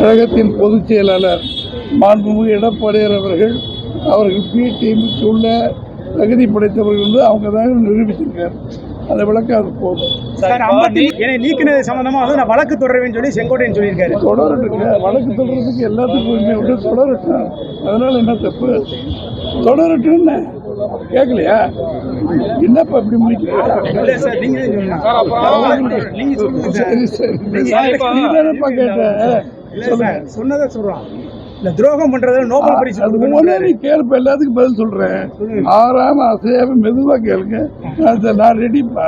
கழகத்தின் பொதுச் செயலாளர் மாண்புமிகு எடப்பாடியார் அவர்கள் அவர்கள் பி டீமுக்கு உள்ள தகுதி படைத்தவர்கள் என்று அவங்க தான் நிரூபிச்சிருக்காரு. அந்த விளக்கம் அது போதும். நீக்கினது சம்பந்தமா வந்து நான் வழக்கு தொடர்வேன்னு சொல்லி செங்கோட்டையன் சொல்லியிருக்காரு. தொடரட்டுங்க வழக்கு தொடர்றதுக்கு எல்லாத்துக்கும் உரிமை விட்டு தொடரட்டும். அதனால என்ன தப்பு? தொடரட்டும் என்ன? கேட்கலையா என்னப்பா இப்படி முடிக்கிறீங்க சார் சார். நீ தானப்பா கேட்ட? சொன்னதை சொல்றான். இந்த துரோகம் பண்றதுல நோபல் பரிசு அது கொடுக்கணும் கேளுப்ப எல்லாத்துக்கும் பதில் சொல்றேன். ஆறாம அசையாம மெதுவா கேளுங்க. நான் ரெடிப்பா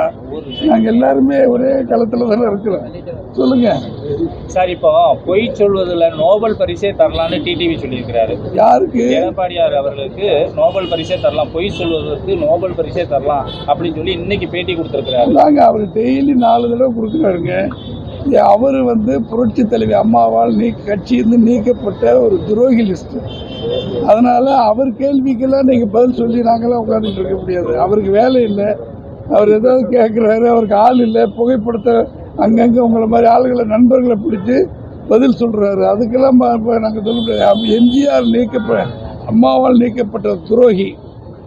நாங்க எல்லாருமே ஒரே களத்துல தானே இருக்கிறோம். சொல்லுங்க. சார் இப்போ பொய் சொல்வதில் நோபல் பரிசே தரலாம்னு டிடிவி சொல்லியிருக்கிறாரு. யாருக்கு? எடப்பாடியார் அவர்களுக்கு நோபல் பரிசே தரலாம் பொய் சொல்வதற்கு நோபல் பரிசே தரலாம் அப்படின்னு சொல்லி இன்னைக்கு பேட்டி கொடுத்துருக்கிறாரு. நாங்க அவர் டெய்லி நாலு தடவை கொடுக்குறாருங்க. அவர் வந்து புரட்சி தலைவி அம்மாவால் நீ கட்சியிருந்து நீக்கப்பட்ட ஒரு துரோகி லிஸ்ட்டு அதனால் அவர் கேள்விக்கெல்லாம் நீங்கள் பதில் சொல்லி நாங்களாம் உட்காந்துட்டு இருக்க முடியாது. அவருக்கு வேலை இல்லை. அவர் ஏதாவது கேட்குறாரு அவருக்கு ஆள் இல்லை. புகைப்படத்தை அங்கங்கே உங்களை மாதிரி ஆளுகளை நண்பர்களை பிடிச்சி பதில் சொல்கிறாரு அதுக்கெல்லாம் நாங்கள் சொல்ல முடியாது. எம்ஜிஆர் நீக்கப்ப அம்மாவால் நீக்கப்பட்ட துரோகி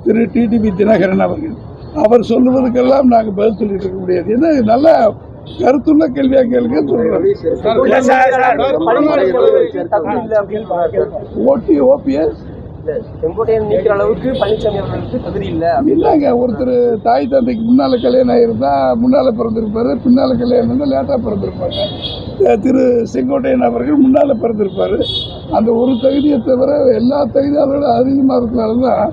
திரு டிடிபி தினகரன் அவர்கள். அவர் சொல்லுவதற்கெல்லாம் நாங்கள் பதில் சொல்லிட்டு இருக்க முடியாது. என்ன நல்லா கருத்துள்ள கேள்வியா கேளுங்க சொல்றேன் இல்ல சார் சார் ஓடி ஓபிஎஸ் இல்லைங்க ஒருத்தர் தாய் தந்தைக்கு முன்னால கல்யாணம் ஆயிருந்தா முன்னால பிறந்திருப்பாரு பின்னால கல்யாணம் இருந்தா லேட்டா பிறந்திருப்பாங்க திரு செங்கோட்டையன் அவர்கள் முன்னால பிறந்திருப்பாரு அந்த ஒரு தகுதியை தவிர எல்லா தகுதியாளர்களும் அதிகமாக இருக்கிறனால தான்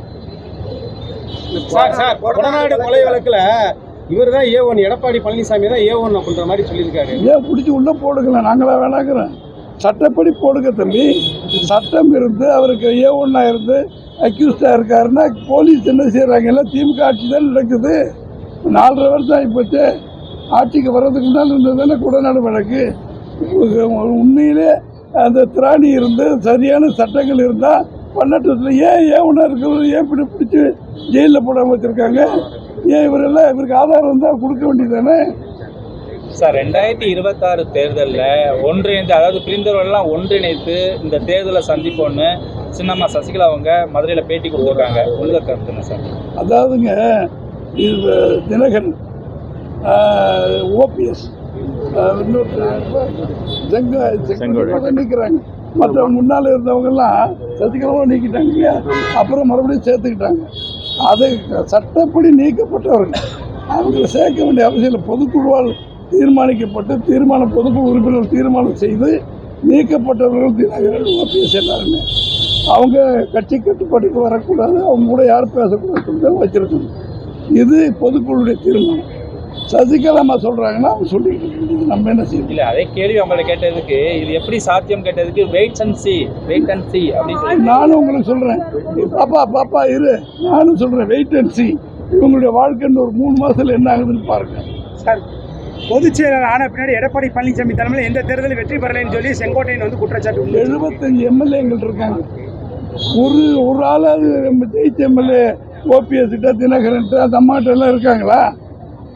சார் சார் கொடநாடு கொலை வழக்கில் இவர் தான் ஏ ஒன் எடப்பாடி பழனிசாமி தான் ஏ ஒன் அப்படின்ற மாதிரி சொல்லியிருக்காரு. ஏன் பிடிச்சி உள்ளே போடுக்கலாம் நாங்களா வேணாங்கிறோம் சட்டப்படி போடுங்க தம்பி. சட்டம் இருந்து அவருக்கு ஏ ஒன்றா இருந்து அக்யூஸ்டாக இருக்காருன்னா போலீஸ் என்ன செய்கிறாங்க எல்லாம் திமுக ஆட்சி தான் நடக்குது. நாலரை வருஷம் ஆகிப்போச்சு. ஆட்சிக்கு வர்றதுக்கு முன்னால் இருந்தது தானே குடநாடு வழக்கு? உண்மையிலே அந்த திராணி இருந்து சரியான சட்டங்கள் இருந்தால் பன்னெண்டு ஏன் ஏன் ஒன்றா இருக்கிறது ஏன் இப்படி பிடிச்சி ஜெயிலில் போடாமல் வச்சுருக்காங்க? ஏன் இவரெல்லாம் இவருக்கு ஆதாரம் இருந்தால் கொடுக்க வேண்டியதானே சார் ரெண்டாயிரத்தி இருபத்தாறு தேர்தலில் ஒன்றிணைந்து அதாவது பிரிந்தவர்கள்லாம் ஒன்றிணைத்து இந்த தேர்தலை சந்திப்போன்னு சின்னம்மா சசிகலா அவங்க மதுரையில் பேட்டி கொடுத்துருக்காங்க. உங்க கருத்து என்ன சார்? அதாவதுங்க இது தினகரன் ஓபிஎஸ் நீக்கிறாங்க. மற்ற முன்னால் இருந்தவங்கெல்லாம் சசிகலாவும் நீக்கிட்டாங்க இல்லையா? அப்புறம் மறுபடியும் சேர்த்துக்கிட்டாங்க. அது சட்டப்படி நீக்கப்பட்டவர்கள். அவங்களை சேர்க்க வேண்டிய அவசியம் இல்லை. பொதுக்குழுவால் தீர்மானிக்கப்பட்டு தீர்மானம் பொதுக்குழு உறுப்பினர் தீர்மானம் செய்து நீக்கப்பட்டவர்கள் தினகரன் ஓபிஎஸ் எல்லாருமே. அவங்க கட்சி கட்டுப்பாட்டுக்கு வரக்கூடாது. அவங்க கூட யாரும் பேசக்கூடாது சொல்லி வச்சிருக்கணும் இது பொதுக்குழுடைய தீர்மானம். சசிகலா அம்மா சொல்றாங்கன்னா அவங்க இருக்காங்க. நம்ம என்ன செய்யணும் இல்லை அதே கேள்வி அவங்களை கேட்டதுக்கு இது எப்படி சாத்தியம் கேட்டதுக்கு wait and see wait and see அப்படின்னு சொல்லி. நானும் உங்களுக்கு சொல்றேன். பாப்பா பாப்பா இரு. நானும் சொல்றேன் வெயிட் அண்ட் சி இவங்களுடைய வாழ்க்கைன்னு ஒரு மூணு மாசத்துல என்ன ஆகுதுன்னு பாருங்க. சார் பொதுச் செயலர் ஆன பின்னாடி எடப்பாடி பழனிசாமி தலைமையில் எந்த தேர்தலில் வெற்றி பெறலைன்னு சொல்லி செங்கோட்டையன் வந்து குற்றச்சாட்டு. எழுபத்தஞ்சு எம்எல்ஏங்கள் இருக்காங்க. ஒரு ஒரு ஆளாவது நம்ம ஜெயிச்ச எம்எல்ஏ ஓபிஎஸ் கிட்ட தினகரன் அந்த அம்மாட்ட எல்லாம் இருக்காங்களா?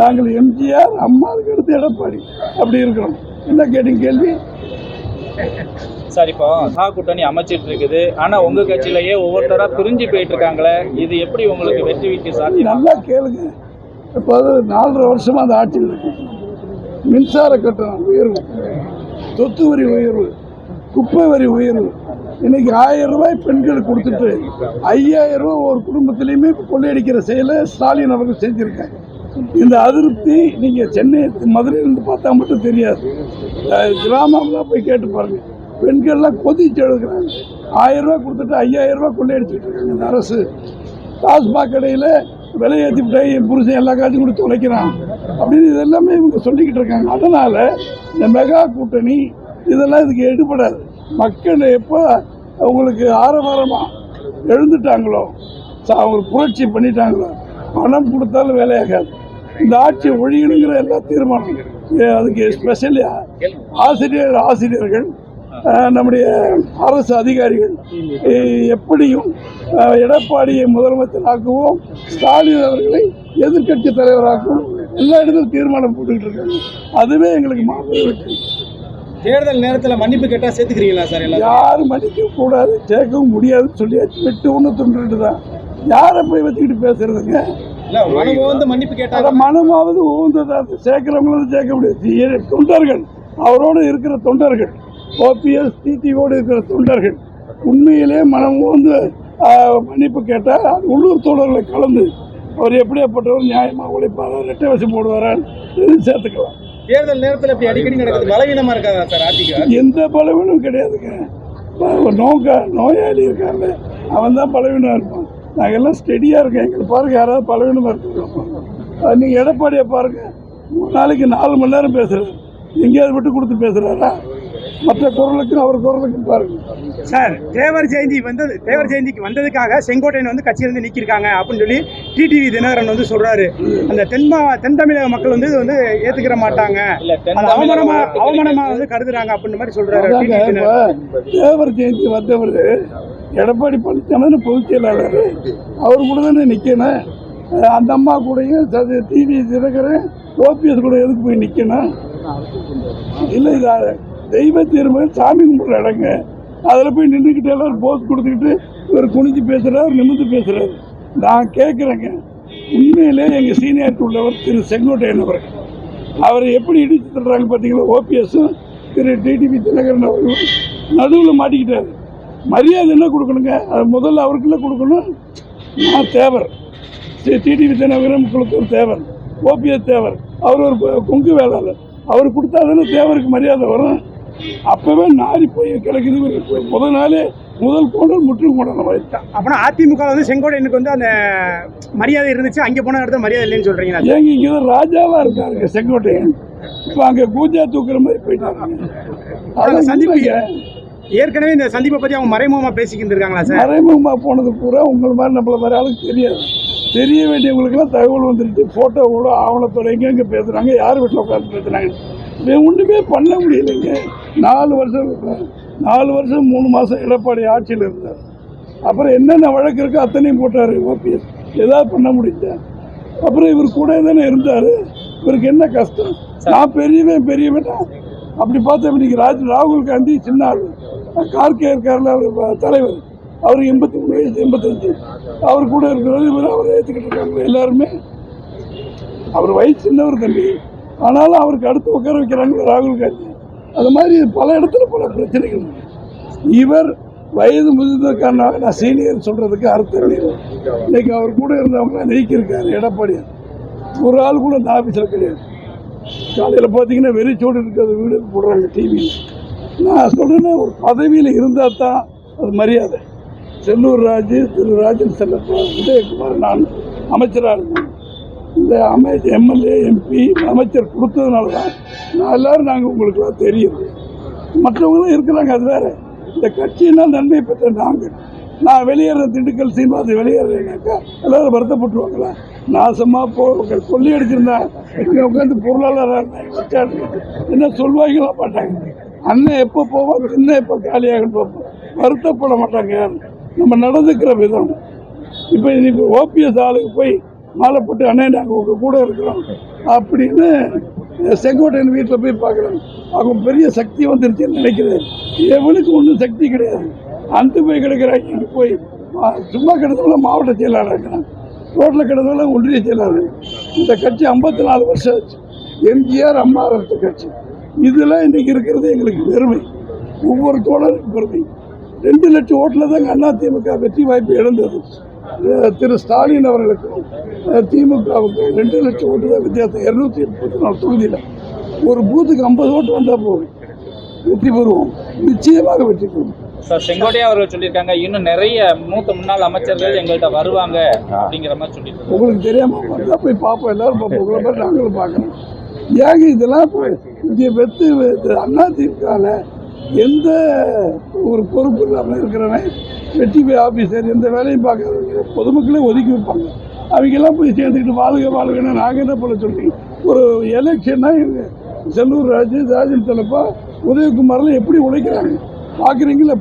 நாங்கள் எம்ஜிஆர் அம்மாவுக்கு அடுத்து எடப்பாடி. அப்படி இருக்கிறோம். என்ன கேட்டீங்க கேள்வி? சார் இப்போ சா கூட்டணி அமைச்சிட்டு இருக்குது. ஆனா உங்க கட்சியிலேயே ஒவ்வொருத்தரா பிரிஞ்சு போயிட்டு இருக்காங்களே இது எப்படி உங்களுக்கு வெற்றி வீட்டு சாத்தியம்? நல்லா கேளுங்க. இப்போ அது நாலரை வருஷமா அந்த ஆட்சியில் இருக்கு. மின்சார கட்டணம் உயர்வு சொத்து வரி உயர்வு குப்பை வரி உயர்வு. இன்னைக்கு ஆயிரம் ரூபாய் பெண்களுக்கு கொடுத்துட்டு ஐயாயிரம் ரூபாய் ஒரு குடும்பத்திலையுமே கொள்ளையடிக்கிற செயலை ஸ்டாலின் அவர்கள் செஞ்சிருக்காங்க இந்த அதிருப்தி நீங்கள் சென்னை மதுரையிலேருந்து பார்த்தா மட்டும் தெரியாது. கிராமம்லாம் போய் கேட்டு பாருங்க. பெண்கள்லாம் கொதிச்சு எழுதுகிறாங்க ஆயிரம் கொடுத்துட்டு ஐயாயிரம் ரூபாய் கொள்ளையடிச்சிட்டு இருக்காங்க இந்த அரசு. டாஸ்மாக் கடையில் விலை ஏற்றி என் புருஷன் எல்லா காசும் கொடுத்து உழைக்கிறான் அப்படின்னு இதெல்லாமே இவங்க சொல்லிக்கிட்டு இருக்காங்க. அதனால் இந்த மெகா கூட்டணி இதெல்லாம் இதுக்கு எடுபடாது. மக்கள் எப்போ அவங்களுக்கு ஆரவாரமாக எழுந்துட்டாங்களோ ச- அவங்க புரட்சி பண்ணிட்டாங்களோ பணம் கொடுத்தாலும் வேலையாகாது. இந்த ஆட்சி ஒழியணுங்கிற எல்லா தீர்மானம் அதுக்கு ஸ்பெஷலி ஆசிரியர் ஆசிரியர்கள் நம்முடைய அரசு அதிகாரிகள் எப்படியும் எடப்பாடியை முதலமைச்சர் ஆக்குவோம் ஸ்டாலின் அவர்களை எதிர்க்கட்சி தலைவராக்குவோம் எல்லா இடத்துலையும் தீர்மானம் போட்டுக்கிட்டு இருக்காங்க. அதுவே எங்களுக்கு வெற்றி. தேர்தல் நேரத்துல மன்னிப்பு கேட்டா சேர்த்துக்கிறீங்களா சார் யாரும் மன்னிக்க கூடாது சேர்க்கவும் முடியாதுன்னு சொல்லியாச்சு. வெட்டு ஒன்று துண்டுட்டு தான். யாரை போய் வச்சுக்கிட்டு பேசுறதுங்க? இல்ல மனம் வந்து மன்னிப்பு அத கேட்டா மனமாவது உகந்ததாக சேர்க்கிறவங்களும் சேர்க்க முடியாது. தொண்டர்கள். அவரோடு இருக்கிற தொண்டர்கள். ஓபிஎஸ் டிடிஓடு இருக்கிற தொண்டர்கள். உண்மையிலே மனம் ஆஹ், மன்னிப்பு கேட்டால் அது உள்ளூர் தோழர்களை கலந்து அவர் எப்படியாப்பட்டவர் நியாயமாக உழைப்பாரா ரெட்டை வசம் போடுவாரான்னு சேர்த்துக்கலாம். தேர்தல் நேரத்துல இப்படி அடிக்கடி நடக்குது. பலவீனமா இருக்காதா சார் அதிக எந்த பலவீனம் கிடையாதுங்க. ஒரு நோக்க நோயாளி இருக்காங்க அவன் தான் பலவீனம் இருப்பான். நாங்கள் எல்லாம் ஸ்டெடியாக இருக்கோம். எங்களை பாருங்க யாராவது பலவீனமாக இருக்கோம் நீங்கள் எடப்பாடியை பாருங்க. மூணு நாளைக்கு நாலு மணி நேரம் பேசுகிறாரு எங்கேயாவது விட்டு கொடுத்து பேசுகிறாரா மற்ற குரலுக்கும் அவர் குரலுக்கும் பாருங்க. சார் தேவர் ஜெயந்தி வந்தது தேவர் ஜெயந்திக்கு வந்ததுக்காக செங்கோட்டையன் வந்து கட்சியிலிருந்து நீக்கியிருக்காங்க அப்படின்னு சொல்லி டிடிவி தினகரன் வந்து சொல்றாரு. அந்த தென்மா தென் தமிழக மக்கள் வந்து இது வந்து ஏத்துக்கிற மாட்டாங்க. அவமானமா அவமானமா வந்து கருதுறாங்க அப்படின்னு மாதிரி சொல்றாரு. இப்போ தேவர் ஜெயந்தி வந்தவர் எடப்பாடி பழனிசாமி பொதுச் செயலாளர். அவர் கூட தானே நிற்கணும் அந்த அம்மா கூடயும் டிவி தினகரன் ஓபிஎஸ் கூட எதுக்கு போய் நிற்கணும் இல்லை இது தெய்வ தீர்மானம் சாமி கும்பிட்ற இடங்க. அதில் போய் நின்றுக்கிட்டு எல்லாரும் போஸ் கொடுத்துக்கிட்டு இவர் குனிஞ்சு பேசுகிறார் நிமிந்து பேசுகிறாரு நான் கேட்குறேங்க உண்மையிலே எங்கள் சீனியாரிட்டி உள்ளவர் திரு. செங்கோட்டையன் அவர் அவரை எப்படி இடிச்சு தர்றாங்க பார்த்தீங்களா ஓபிஎஸும் திரு. டிடிபி தினகரன் அவர்களும் நடுவில் மாட்டிக்கிட்டார். மரியாதை என்ன கொடுக்கணுங்க? அது முதல்ல அவருக்குள்ள கொடுக்கணும்? நான் தேவர். டிடிவி தினகரன் குளத்தூர் தேவர். ஓபிஎஸ் தேவர். அவர் ஒரு கொங்கு வேளாளர். அவர் கொடுத்தா தானே தேவருக்கு மரியாதை வரும்? அப்போவே நாரி போய் கிடக்குது முதல் நாளே முதல் கோணல் முற்றும் கோணல் வைத்தான் அப்பனா அதிமுக வந்து செங்கோட்டையனுக்கு வந்து அந்த மரியாதை இருந்துச்சு அங்க போன இடத்துல மரியாதை இல்லைன்னு சொல்றீங்களா? ஏங்க இங்கே தான் ராஜாவாக இருக்காருங்க செங்கோட்டையன். இப்போ அங்கே கூஜா தூக்குற மாதிரி போயிட்டாங்க அந்த அது சந்திப்பு உண்மைங்க. ஏற்கனவே இந்த சந்திப்பை பற்றி அவங்க மறைமுகமாக பேசிக்கிட்டு இருக்காங்களா சார்? மறைமுகமாக போனது பூரா உங்களை மாதிரி நம்மள மாதிரி ஆளுக்கு தெரியாது. தெரிய வேண்டியவங்களுக்கெல்லாம் தகவல் வந்துருச்சு. ஃபோட்டோ கூட ஆவணத்தோட எங்கெங்கே பேசுகிறாங்க யார் வீட்டில் உட்காந்து பேசுகிறாங்க ஒன்றுமே பண்ண முடியலைங்க. நாலு வருஷம் நாலு வருஷம் மூணு மாதம் எடப்பாடி ஆட்சியில் இருந்தார். அப்புறம் என்னென்ன வழக்கு இருக்கோ அத்தனையும் போட்டார் ஓபிஎஸ். ஏதாவது பண்ண முடிஞ்சேன் அப்புறம் இவர் கூட தானே இருந்தார். இவருக்கு என்ன கஷ்டம்? நான் பெரியவன் பெரியவன்? அப்படி பார்த்தா இன்னைக்கு ராஜ் ராகுல் காந்தி சின்ன ஆள். கார்கே இருக்கார்ல அவர் தலைவர். அவர் எண்பத்தி மூணு வயசு எண்பத்தஞ்சு. அவர் கூட இருக்கிறது இவர் அவரை ஏற்றுக்கிட்டு இருக்காங்க. எல்லாருமே அவர் வயசு சின்னவர் தம்பி. ஆனாலும் அவருக்கு அடுத்து உட்கார வைக்கிறாங்க ராகுல் காந்தி. அது மாதிரி பல இடத்துல பல பிரச்சனைகள் இவர் வயது முதிர்ந்ததுக்கான நான் சீனியர் சொல்கிறதுக்கு அர்த்தம் இல்லை இன்னைக்கு அவர் கூட இருந்தவங்க நீக்கியிருக்காரு எடப்பாடி. ஒரு ஆள் கூட இந்த ஆஃபீஸில் கிடையாது. காலையில் பார்த்தீங்கன்னா வெறிச்சோடு இருக்கிறது வீடு போடுறாங்க டிவியில் நான் சொல்கிறேன்னா ஒரு பதவியில் இருந்தால் தான் அது மரியாதை. செல்லூர் ராஜு திரு ராஜன் செல்லப்பா உதயகுமார் நான் அமைச்சராக இருந்தேன் இந்த அமை எம்எல்ஏ எம்பி அமைச்சர் கொடுத்ததுனால தான் நான் எல்லோரும் நாங்கள் உங்களுக்குலாம் தெரியும். மற்றவங்களும் இருக்கிறாங்க அது வேறு. இந்த கட்சியினால் நன்மை பெற்ற நாங்கள். நான் வெளியேற திண்டுக்கல் சீனிவாசன் வெளியேறேனாக்கா எல்லோரும் வருத்தப்பட்டுருவாங்களா? நாசமாக போ கொள்ளி அடிச்சிருந்தேன் உட்காந்து பொருளாளராக என்ன சொல்வாங்களா மாட்டாங்க. அண்ணன் எப்போ போவோம் சின்ன எப்போ காலியாகன்னு பார்ப்போம். வருத்தப்பட மாட்டாங்க. நம்ம நடந்துக்கிற விதம். இப்போ இப்போ ஓபிஎஸ் ஆளுக்கு போய் மாலை போட்டு அண்ணன் நாங்கள் உங்கள் கூட இருக்கிறோம். அப்படின்னு செங்கோட்டையன் வீட்டில் போய் பார்க்குறாங்க அவங்க பெரிய சக்தி வந்துருச்சுன்னு நினைக்கிறேன். எவனுக்கு ஒன்றும் சக்தி கிடையாது. அந்த போய் கிடைக்கிறாங்க. இங்கே போய் சும்மா கிடந்தவங்கள மாவட்ட செயலாளர் இருக்கிறான் ரோட்டில் கிடந்தவங்கள ஒன்றிய செயலாளர். இந்த கட்சி ஐம்பத்தி நாலு வருஷம் ஆச்சு. எம்ஜிஆர் அம்மா கட்சி. இதில் இன்னைக்கு இருக்கிறது எங்களுக்கு பெருமை. ஒவ்வொரு தோழருக்கும் பெருமை. ரெண்டு லட்சம் ஓட்டில் தாங்க அதிமுக வெற்றி வாய்ப்பு இழந்தது. திரு ஸ்டாலின் அவர்களுக்கும் அஹ் திமுகவுக்கு ரெண்டு லட்சம் ஓட்டு தான் வித்தியாசம். இரநூத்தி முப்பத்தி நாலு தொகுதியில் ஒரு பூத்துக்கு ஐம்பது ஓட்டு வந்தால் போதும். வெற்றி பெறுவோம். நிச்சயமாக வெற்றி பெறுவோம். சார் செங்கோட்டையா அவர்கள் சொல்லியிருக்காங்க இன்னும் நிறைய மூத்த முன்னாள் அமைச்சர்கள் எங்கள்கிட்ட வருவாங்க அப்படிங்கிற மாதிரி சொல்லியிருக்காங்க. உங்களுக்கு தெரியாமல் போய் பார்ப்போம். எல்லாரும் பார்ப்போம். உங்களை மாதிரி நாங்களும் பார்க்கணும். ஏங்க இதெல்லாம் இங்கே வெத்து அதிமுகவில் எந்த ஒரு பொறுப்பு இல்லாமல் இருக்கிறவன் வெற்றி ஆஃபீஸர் எந்த வேலையும் பார்க்கறவங்க பொதுமக்களே ஒதுக்கி வைப்பாங்க. அவங்கெல்லாம் போய் சேர்ந்துக்கிட்டு வாழ்க வாழ்கன்னு நாங்கள் என்ன பண்ண சொல்லி ஒரு எலெக்ஷன்னா செல்லூர் ராஜு ராஜன் தலைப்பா உதயகுமாரில் எப்படி உழைக்கிறாங்க? பார்க்குறீங்களா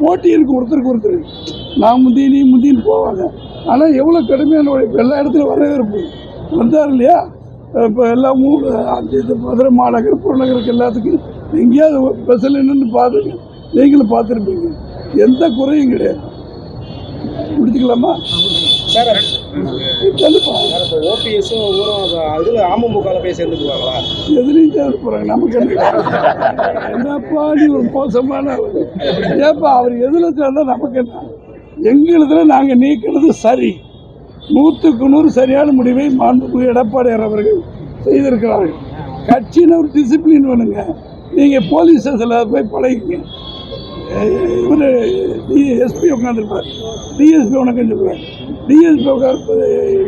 போட்டி இருக்கு ஒருத்தருக்கு ஒருத்தர். நான் முந்தி நீ முந்தின்னு போவாங்க. ஆனால் எவ்வளோ கடுமையான உழைப்பு? எல்லா இடத்துலையும் வரவேற்பு. வந்தார் இல்லையா? இப்போ எல்லா மூணு அஞ்சு இது மதுரை மாநகர் புறநகருக்கு எல்லாத்துக்கும் எங்கேயாவது ஸ்பெஷல் என்னன்னு பார்த்துங்க நீங்களும் பார்த்துருப்பீங்க. எந்த குறையும் கிடையாது. முடிச்சுக்கலாமா ஓபிஎஸும் இதில் அமமுகவில் போய் சேர்ந்துக்குவாங்களா? சேர்ந்து போகிறாங்க நமக்கு என்ன என்னப்பா நீ ஒரு மோசமான. ஏப்பா அவர் எதில் சேர்ந்தா நமக்கு என்ன? எங்களுதுல நாங்கள் நீக்கிறது சரி. நூற்றுக்கு நூறு சரியான முடிவை மாண்புமிகு எடப்பாடியார் அவர்கள் செய்திருக்கிறார்கள். கட்சின்னு ஒரு டிசிப்ளின் வேணுங்க. நீங்கள் போலீஸ் ஸ்டேஷனில் போய் பழகிங்க இவர் எஸ்பி உட்காந்துருப்பார் டிஎஸ்பி வணக்கம் சொல்லுவார். டிஎஸ்பி உட்காந்து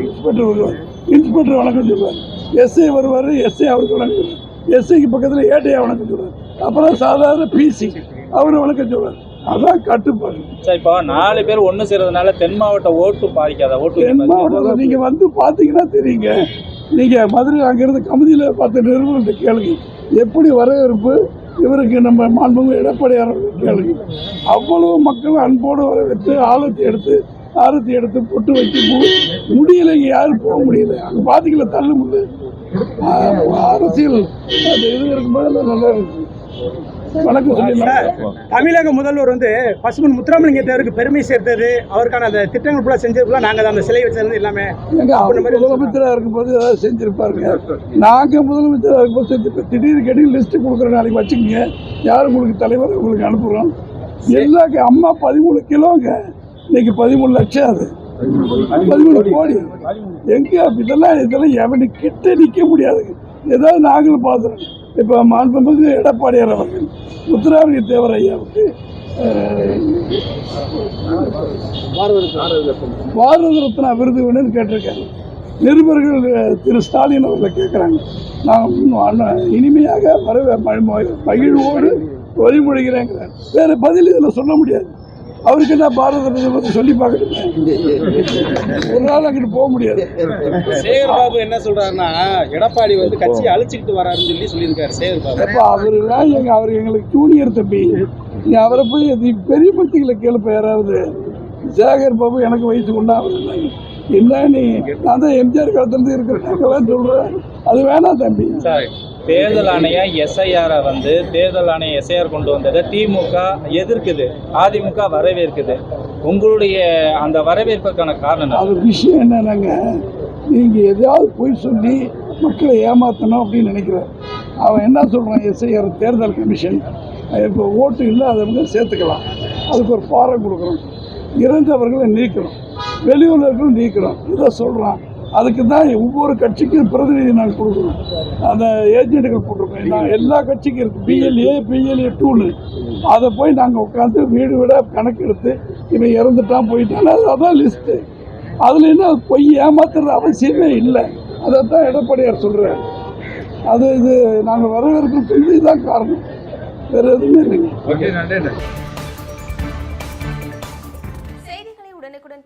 இன்ஸ்பெக்டர் வருவார். இன்ஸ்பெக்டர் வணக்கம் சொல்லுவார். எஸ்ஐ வருவார் எஸ்ஐ அவருக்கு வணக்கம் சொல்லுவார். எஸ்ஐக்கு பக்கத்தில் ஏடிஐ வணக்கம் சொல்லுவார். அப்புறம் சாதாரண பிசி அவர் வணக்கம் சொல்லுவார். அதான் கட்டுப்பாடு. சார் இப்போ நாலு பேர் ஒன்று சேர்றதுனால தென் மாவட்ட ஓட்டு பாதிக்காத? ஓட்டு தென் மாவட்டத்தில் நீங்கள் வந்து பார்த்தீங்கன்னா தெரியுங்க. நீங்கள் மதுரை அங்கேருந்து கமிதியில் பார்த்த நிறுவனத்தை கேளுங்க. எப்படி வரவேற்பு? இவருக்கு நம்ம மாண்புமிகு எடப்பாடியார் கேளுங்க. அவ்வளவு மக்கள் அன்போடு வரவேற்று ஆலத்தி எடுத்து ஆரத்தி எடுத்து பொட்டு வச்சு முடியல இங்கே யாரும் போக முடியல. அங்கே பார்த்தீங்களா தள்ள முடியல அரசியல். அந்த இது இருக்கும்போது நல்லா சொல்லி தமிழக முதல்வர் வந்து பசுமன் முத்துராமலிங்க தேவருக்கு பெருமை சேர்த்தது. அவருக்கான அந்த திட்டங்கள் ஃபுல்லாக செஞ்சது நாங்கள் தான் அந்த சிலை வச்சிருந்து எல்லாமே முதலமைச்சராக இருக்கும்போது ஏதாவது செஞ்சிருப்பாருங்க. நாங்கள் முதலமைச்சராக இருக்கும்போது செஞ்சிருப்போம். திடீர்னு கேட்டு லிஸ்ட்டு கொடுக்குற நாளைக்கு வச்சுக்கோங்க. யார் உங்களுக்கு தலைவர்? உங்களுக்கு அனுப்புகிறோம் எல்லாக்கு அம்மா பதிமூணு கிலோங்க. இன்னைக்கு பதிமூணு லட்சம் அது. பதிமூணு கோடி. எங்க இதெல்லாம் இதெல்லாம் எவனு கிட்ட நிற்க முடியாதுங்க. ஏதாவது நாங்களும் பார்த்துறோம் இப்போ மாண்புமிகு எடப்பாடியார் அவர்கள். முத்துராமலிங்க தேவர் ஐயாவுக்கு பாரத ரத்னா விருது வேணும்னு கேட்டிருக்காங்க நிருபர்கள் திரு ஸ்டாலின் அவர்களை கேட்குறாங்க நான் இன்னும் இனிமையாக வர மகிழ்வோடு வழிமொழிகிறேங்கிறார் வேறு பதில் இதில் சொல்ல முடியாது. அவருக்கு என்ன பாரத பற்றி சொல்லி பார்க்கணுமே? ஒரு நாள் அங்கிட்டு போக முடியாது. சேகர் பாபு என்ன சொல்றாருன்னா எடப்பாடி வந்து கட்சியை அழிச்சுக்கிட்டு வராருன்னு சொல்லி சொல்லியிருக்காரு சேகர் பாபு. அப்போ அவரெல்லாம் எங்க அவர் எங்களுக்கு ஜூனியர் தம்பி. நீ அவரை போய் நீ பெரிய பத்திகளை கேளுப்ப யாராவது. சேகர் பாபு எனக்கு வயசு கொண்டா என்ன நீ நான் தான் எம்ஜிஆர் காலத்துலேருந்து இருக்கிறேன். சொல்கிறேன் அது வேணாம் தம்பி. சார் தேர்தல் ஆணையம் எஸ்ஐஆரை வந்து தேர்தல் ஆணையம் எஸ்ஐஆர் கொண்டு வந்ததை திமுக எதிர்க்குது. அதிமுக வரவேற்குது. உங்களுடைய அந்த வரவேற்புக்கான காரணம் என்ன? அது விஷயம் என்னன்னாங்க? நீங்கள் எதையாவது போய் சொல்லி மக்களை ஏமாற்றணும் அப்படின்னு நினைக்கிறேன். அவன் என்ன சொல்கிறான் எஸ்ஐஆர் தேர்தல் கமிஷன். இப்போ ஓட்டு இல்லாதவங்க சேர்த்துக்கலாம். அதுக்கு ஒரு ஃபாரம் கொடுக்குறோம் இறந்தவர்களை நீக்கிறோம் வெளியூர்களும் நீக்கிறோம் இதை சொல்கிறான் அதுக்கு தான் ஒவ்வொரு கட்சிக்கும் பிரதிநிதி நாங்கள் கொடுக்குறோம் அந்த ஏஜென்ட்டுகள் போட்டிருக்கோம் எல்லா கட்சிக்கும் இருக்குது பிஎல்ஏ பிஎல்ஏ டூன்னு அதை போய் நாங்கள் உட்காந்து வீடு வீட கணக்கெடுத்து இவன் இறந்துட்டான் போயிட்டான்னு அது அதான் லிஸ்ட்டு அதில் என்ன பொய் ஏமாத்துற அவசியமே இல்லை. அதை தான் எடப்பாடியார் சொல்கிறார் அது இது நாங்கள் வரவேற்கிறது இதுதான் காரணம். வேறு எதுவுமே இல்லைங்க.